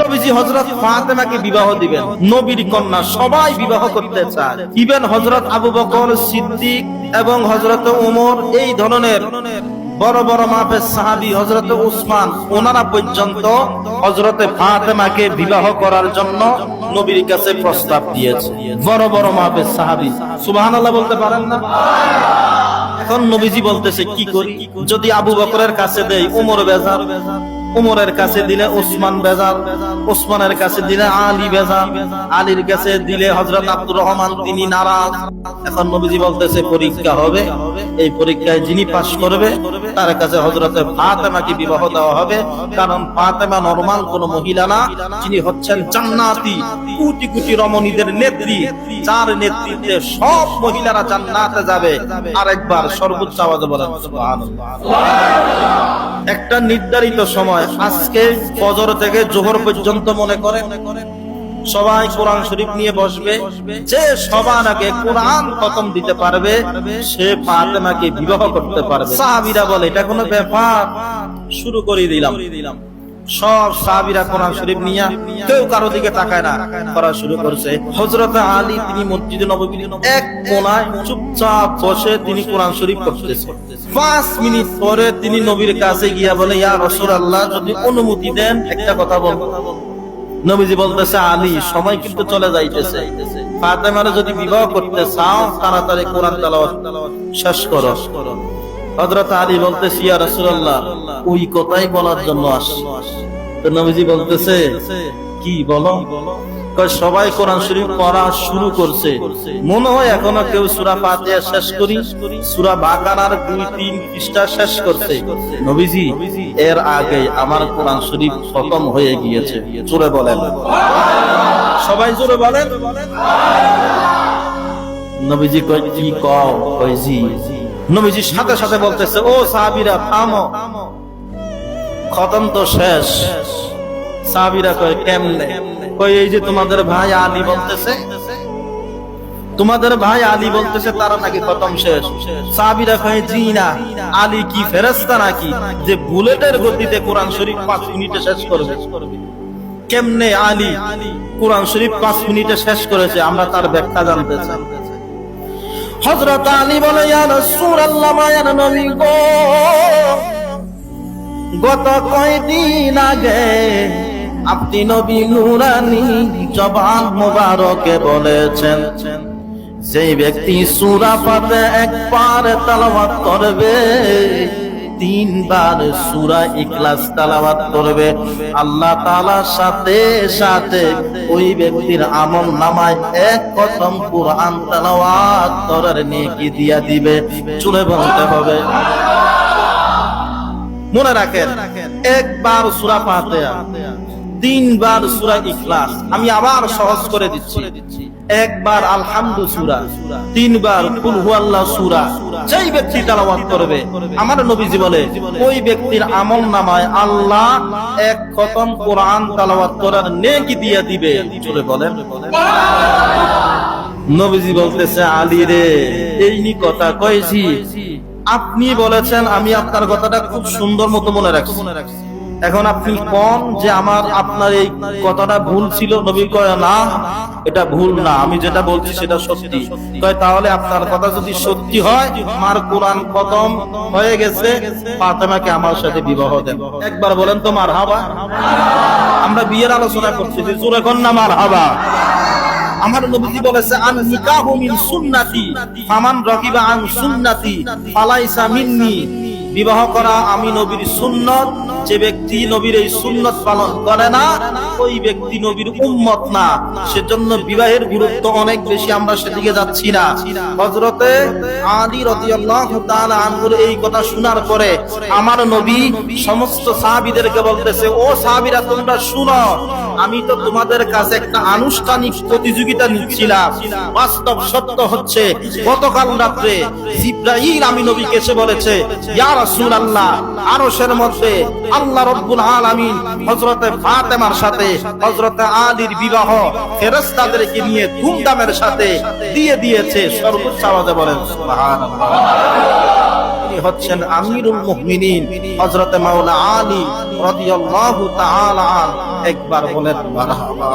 নবীজি হজরত ফাতেমাকে বিবাহ দিবেন। নবীর কন্যা সবাই বিবাহ করতে চায়। ইভেন হজরত আবু বকর, সিদ্দিক এবং হজরত উমর, এই ধরনের বড় বড় মাপের সাহাবি হজরত উসমান, ওনারা পর্যন্ত হজরতে ফাতেমাকে বিবাহ করার জন্য নবীর কাছে প্রস্তাব দিয়েছে। বড় বড় মাপের সাহাবি। সুবহানাল্লাহ বলতে পারেন না? এখন নবীজি বলতেছে, কি করি? যদি আবু বকরের কাছে দেয় উমর বেজার। উমরের কাছে দিলে ওসমান বেজার ওসমানের কাছে দিলে আলী বেজার আলীর কাছে দিলে হজরত আব্দুর রহমান, তিনি নারাজ। এখন নবীজি বলতেছে, পরীক্ষা হবে। এই পরীক্ষায় যিনি পাশ করবে, তার কাছে হজরতে ফাতেমাকে বিবাহ দেওয়া হবে। কারণ ফাতেমা নরমাল কোন মহিলা না, যিনি হচ্ছেন জান্নাতি। কোটি কোটি রমণীদের নেত্রী, যার নেতৃত্বে সব মহিলারা জান্নাতে যাবে। আরেকবার সর্বোচ্চ আওয়াজে বলেন। একটা নির্ধারিত সময় আজকে থেকে জোহর পর্যন্ত মনে করে। সবাই কোরআন শরীফ নিয়ে বসবে। যে সবার আগে কোরআন খতম দিতে পারবে, সে ফাতেমাকে বিবাহ করতে পারবে। সাহাবিরা বলে, এটা কোনো ব্যাপার। শুরু করে দিলাম। সব সাহাবীরা কোরআন শরীফ নিয়ে কেউ কারও দিকে তাকায় না। করা শুরু করছে। হযরত আলী, তিনি মসজিদে নববীর এক কোনায় চুপচাপ বসে তিনি কোরআন শরীফ পড়তেছে। পাঁচ মিনিট পরে তিনি নবীর কাছে গিয়া বলে, ইয়া রাসূলুল্লাহ, যদি অনুমতি দেন, একটা কথা বলব। নবীজি বলতেছে, আলী, সময় কিন্তু চলে যাইতেছে। ফাতেমারে যদি বিবাহ করতে চাও, তাড়াতাড়ি কোরআন তেলাওয়াত শেষ করো। হযরত আলী বলতেছে, ইয়া রাসূলুল্লাহ ওই কথাই বলার জন্য আস। বলতেছে, কি বলো? সবাই কোরআন শরীফ পড়া শুরু করছে। মনে হয় এখনও কেউ সূরা ফাতিহা শেষ করি, সূরা বাকারার দুই, তিন পৃষ্ঠা শেষ করছে। নবীজি, এর আগে আমার কোরআন শরীফ খতম হয়ে গিয়েছে। জোরে বলেন। সবাই জোরে বলেন। নবীজি কয়, কি কয়, জি। নবীজি সাথে সাথে বলতেছে, ও সাহাবীরা, থামো। খতম তো শেষ। সাহাবীরা কয়, কেমনে? কই এই যে তোমাদের ভাই আলী বলতেছে, তোমাদের ভাই আলী বলতেছে তারা নাকি খতম শেষ। সাহাবীরা কয়, জি না, আলী কি ফেরেশতা নাকি যে বুলেটের গতিতে কোরআন শরীফ পাঁচ মিনিটে শেষ করবে? কেমনে আলী? কোরআন শরীফ পাঁচ মিনিটে শেষ করেছে, আমরা তার ব্যাখ্যা জানতে চাই। হযরত আলী বলে, ইয়া রাসূলুল্লাহ মায়ার নবী গো গত কয়দিন আগে আপনি নবী নুরানি জবান মোবারকে বলেছেন, যেই ব্যক্তি সূরা পাতে একবার তেলাওয়াত করবে, তিনবার সূরা ইখলাস তেলাওয়াত করবে, আল্লাহ তাআলার সাথে সাথে ওই ব্যক্তির আমল নামায় এক কদম কোরআন তেলাওয়াত করার নেকি দিয়া দিবে। চলে বলতে হবে। মনে রাখেন, একবার সুরা ফাতিহা, তিনবার সুরা ইখলাস, আমি আবার সহজ করে দিচ্ছি। একবার আলহামদু সুরা, তিনবার সুরা, যেই ব্যক্তি তেলাওয়াত করবে, আমার নবীজি বলে, ওই ব্যক্তির আমল নামায় আল্লাহ এক খতম কোরআন তেলাওয়াত করার নেকি দিয়ে দিবে চলে বলেন। নবীজি বলতেছে, আলী রে, এই কথা কয়েছি আপনি বলেছেন, আমি আপনার কথাটা খুব সুন্দর মতো মনে রাখছি। এখন আপনি কন যে আমার আপনার এই কথাটা ভুল ছিল? নবী কয়, না, এটা ভুল না, আমি যেটা বলছি সেটা সত্যি। কয়, তাহলে আপনার কথা যদি সত্যি হয় আমার কোরআন খতম হয়ে গেছে, ফাতেমাকে আমার সাথে বিবাহ দেন। একবার বলেন তো মার হাবা আমরা বিয়ের আলোচনা করছি যে, জোরে না মার হাবা আমার নবীজি বলেছে, আন নিকাহু মিন সুন্নাতি, ফামান রাকিবা আন সুন্নাতি, ফালাইসা মিন্নি। বিবাহ করা আমি নবীর সুন্নত, যে ব্যক্তি নবীর এই সুন্নত পালন করে না, ওই ব্যক্তি নবীর উম্মত না। সেজন্য বিবাহের গুরুত্ব অনেক বেশি, আমরা সেদিকে যাচ্ছি না। হযরতে আলী রাদিয়াল্লাহু তাআলা আনহুর এই কথা শোনার পরে আমার নবী সমস্ত সাহাবীদেরকে বলতেছে, ও সাহাবীরা, তোমরা শুনো আমি তো তোমাদের কাছে একটা আনুষ্ঠানিক প্রতিযোগিতা নিচ্ছিলাম। বাস্তব সত্য হচ্ছে, গতকাল রাত্রে আমি বলেছে, ইয়া রাসূলুল্লাহ, আরশের মধ্যে আল্লাহ আলামিন হযরতে ফাতেমার সাথে, হযরতে আলীর বিবাহ ফেরেশতাদেরকে নিয়ে ধুমধামের সাথে দিয়ে দিয়েছে। সর্বোচ্চ আওয়াজে বলেন, সুবহানাল্লাহ। হচ্ছেন আমিরুল মুমিনিন, হযরতে মাওলা আলী রাদিয়াল্লাহু তাআলা একবার বলেন মারহাবা